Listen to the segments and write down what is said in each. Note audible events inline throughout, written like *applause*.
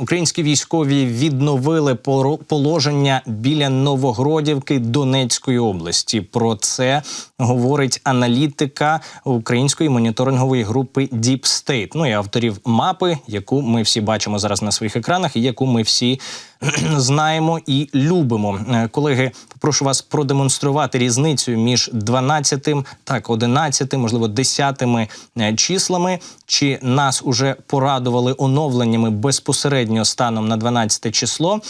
Українські військові відновили положення біля Новогродівки Донецької області. Про це говорить аналітика української моніторингової групи Deep State, ну і авторів мапи, яку ми всі бачимо зараз на своїх екранах, і яку ми всі *clears throat* знаємо і любимо. Е, Колеги, прошу вас продемонструвати різницю між 12, так 11, можливо, 10 е, числами. Чи нас уже порадували оновленнями безпосередньо станом на 12 число?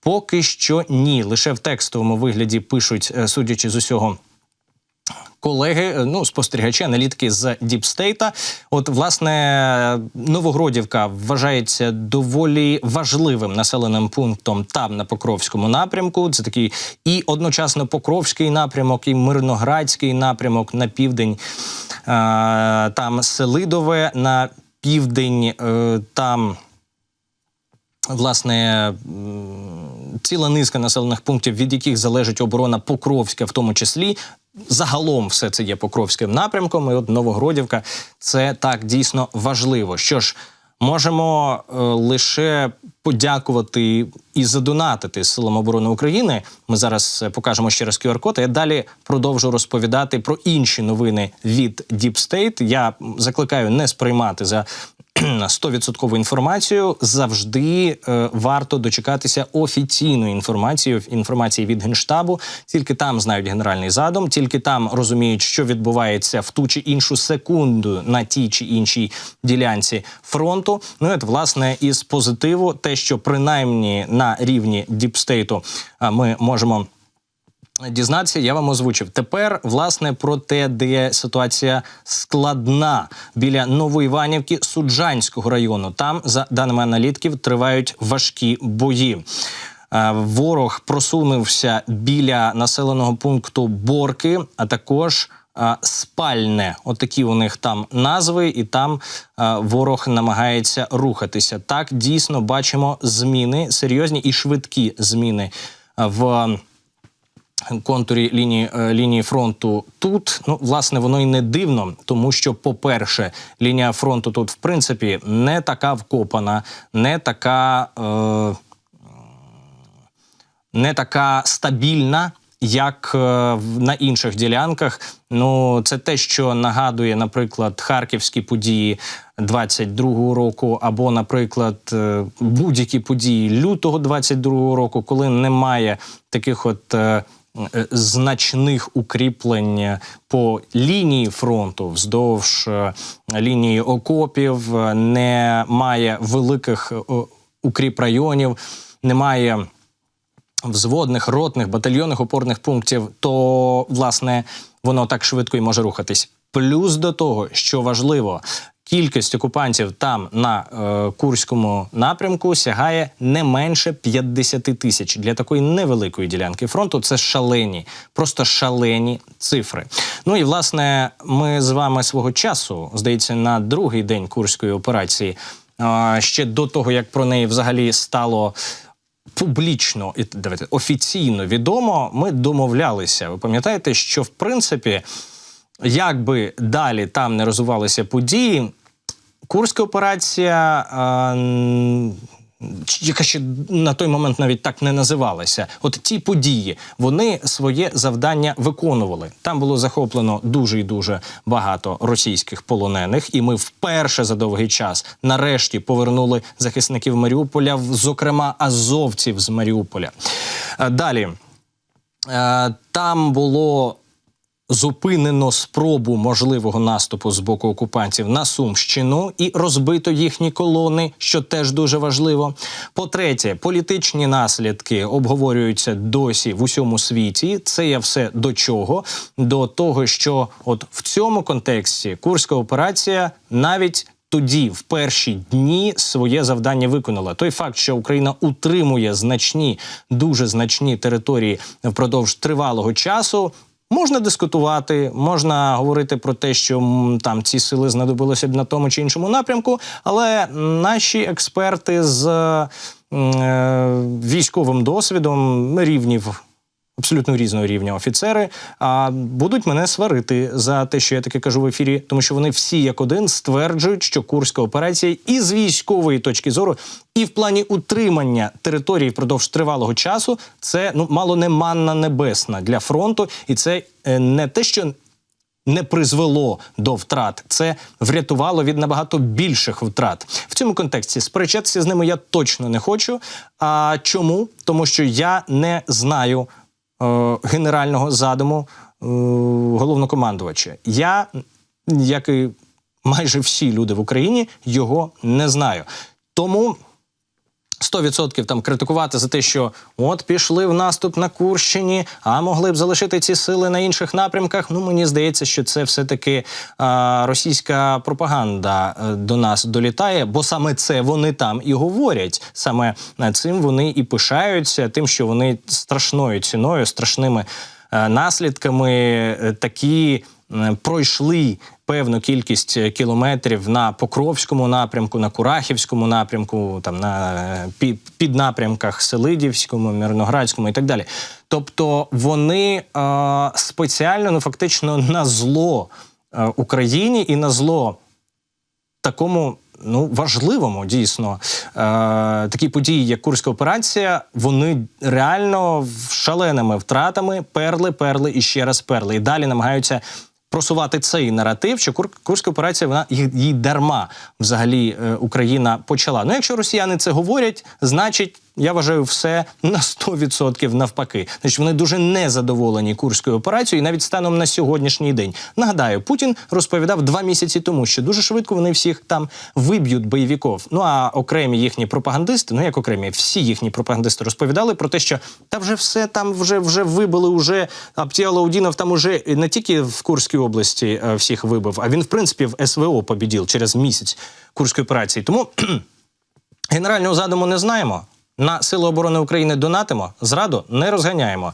Поки що ні. Лише в текстовому вигляді пишуть, е, судячи з усього. Колеги, е, ну спостерігачі, аналітики з Діпстейта. От власне Новогродівка вважається доволі важливим населеним пунктом там на Покровському напрямку. Це такий і одночасно Покровський напрямок, і Мирноградський напрямок на південь. Е, там Селидове на південь. Е, там власне ціла низка населених пунктів, від яких залежить оборона Покровська, в тому числі. Загалом все це є Покровським напрямком. І от Новогродівка це так дійсно важливо. Що ж, можемо е, лише подякувати і задонатити силам оборони України. Ми зараз е, покажемо ще раз QR-код. Я далі продовжу розповідати про інші новини від State. Я закликаю не сприймати за *clears throat* 100% інформацію завжди е, варто дочекатися офіційної інформації інформації від генштабу. Тільки там знають генеральний задум, тільки там розуміють, що відбувається в ту чи іншу секунду на тій чи іншій ділянці фронту. Ну і власне із позитиву, те, що принаймні на рівні діпстейту ми можемо дізнатися, я вам озвучив. Тепер, власне, про те, де ситуація складна біля Новоіванівки Суджанського району. Там, за даними аналітків, тривають важкі бої. Е, Ворог просунувся біля населеного пункту Борки, а також е, спальне. Отакі у них там назви, і там е, ворог намагається рухатися. Так дійсно бачимо зміни, серйозні і швидкі зміни в контурі лінії е, лінії фронту тут. Ну, власне, воно і не дивно, тому що, по-перше, лінія фронту тут, в принципі, не така вкопана, не така. Е, не така стабільна, як е, на інших ділянках. Ну, це те, що нагадує, наприклад, харківські події 22-го року, або, наприклад, е, будь-які події лютого 22-го року, коли немає таких от. Е, Значних укріплень по лінії фронту вздовж е, лінії окопів, немає великих е, укріп районів, немає взводних, ротних, батальйонних опорних пунктів, то власне воно так швидко і може рухатись. Плюс до того, що важливо, кількість окупантів там на е, Курському напрямку сягає не менше 50 тисяч для такої невеликої ділянки фронту. Це шалені, просто шалені цифри. Ну і власне, ми з вами свого часу, здається, на другий день курської операції. е, Ще до того, як про неї взагалі стало публічно і давайте офіційно відомо, ми домовлялися. Ви пам'ятаєте, що в принципі, як би далі там не розвивалися події, Курська операція. а, яка ще на той момент навіть так не називалася. От ті події вони своє завдання виконували. Там було захоплено дуже і дуже багато російських полонених, і ми вперше за довгий час нарешті повернули захисників Маріуполя, зокрема азовців з Маріуполя. Е, Далі Е, там було зупинено спробу можливого наступу з боку окупантів на Сумщину і розбито їхні колони, що теж дуже важливо. По-третє, політичні наслідки обговорюються досі в усьому світі. Це є все до чого? До того, що от в цьому контексті Курська операція навіть тоді, в перші дні, своє завдання виконала. Той факт, що Україна утримує значні, дуже значні території впродовж тривалого часу. Можна дискутувати, можна говорити про те, що там ці сили знадобилося б на тому чи іншому напрямку, але наші експерти з е, військовим досвідом рівнів абсолютно різного рівня офіцери, а будуть мене сварити за те, що я таке кажу в ефірі, тому що вони всі як один стверджують, що курська операція і з військової точки зору, і в плані утримання території впродовж тривалого часу це ну мало не манна небесна для фронту, і це е, не те, що не призвело до втрат. Це врятувало від набагато більших втрат. В цьому контексті сперечатися з ними я точно не хочу. А чому? Тому що я не знаю генерального задуму е, головнокомандувача. Я, як і майже всі люди в Україні, його не знаю. Тому 100% там критикувати за те, що от пішли в наступ на Курщині, а могли б залишити ці сили на інших напрямках. Ну мені здається, що це все-таки а, російська пропаганда е, до нас долітає, бо саме це вони там і говорять. Саме е, цим вони і пишаються, тим, що вони страшною ціною, страшними е, наслідками такі пройшли певну кількість е, кілометрів на Покровському напрямку, на Курахівському напрямку, там на е, піднапрямках Селидівському, Мирноградському і так далі. Тобто вони е, спеціально, ну фактично, на зло е, Україні і на зло такому ну важливому дійсно е, такі події, як Курська операція, вони реально шаленими втратами перли, перли і ще раз перли. І далі намагаються. Просувати цей наратив, що Кур- Курська операція вона їй дарма взагалі е, Україна почала. Ну, якщо росіяни це говорять, значить я вважаю все на 100% навпаки. Значить, вони дуже незадоволені Курською операцією, і навіть станом на сьогоднішній день. Нагадаю, Путін розповідав два місяці тому, що дуже швидко вони всіх там виб'ють бойовиків. Ну а окремі їхні пропагандисти, ну як окремі, всі їхні пропагандисти розповідали про те, що та вже все там вже вже вибили. Уже Аптіалаудінов там уже не тільки в Курській області е, всіх вибив, а він в принципі в СВО побідів через місяць Курської операції. Тому *clears throat* генерального задуму не знаємо. На Сили оборони України донатимо, зраду не розганяємо.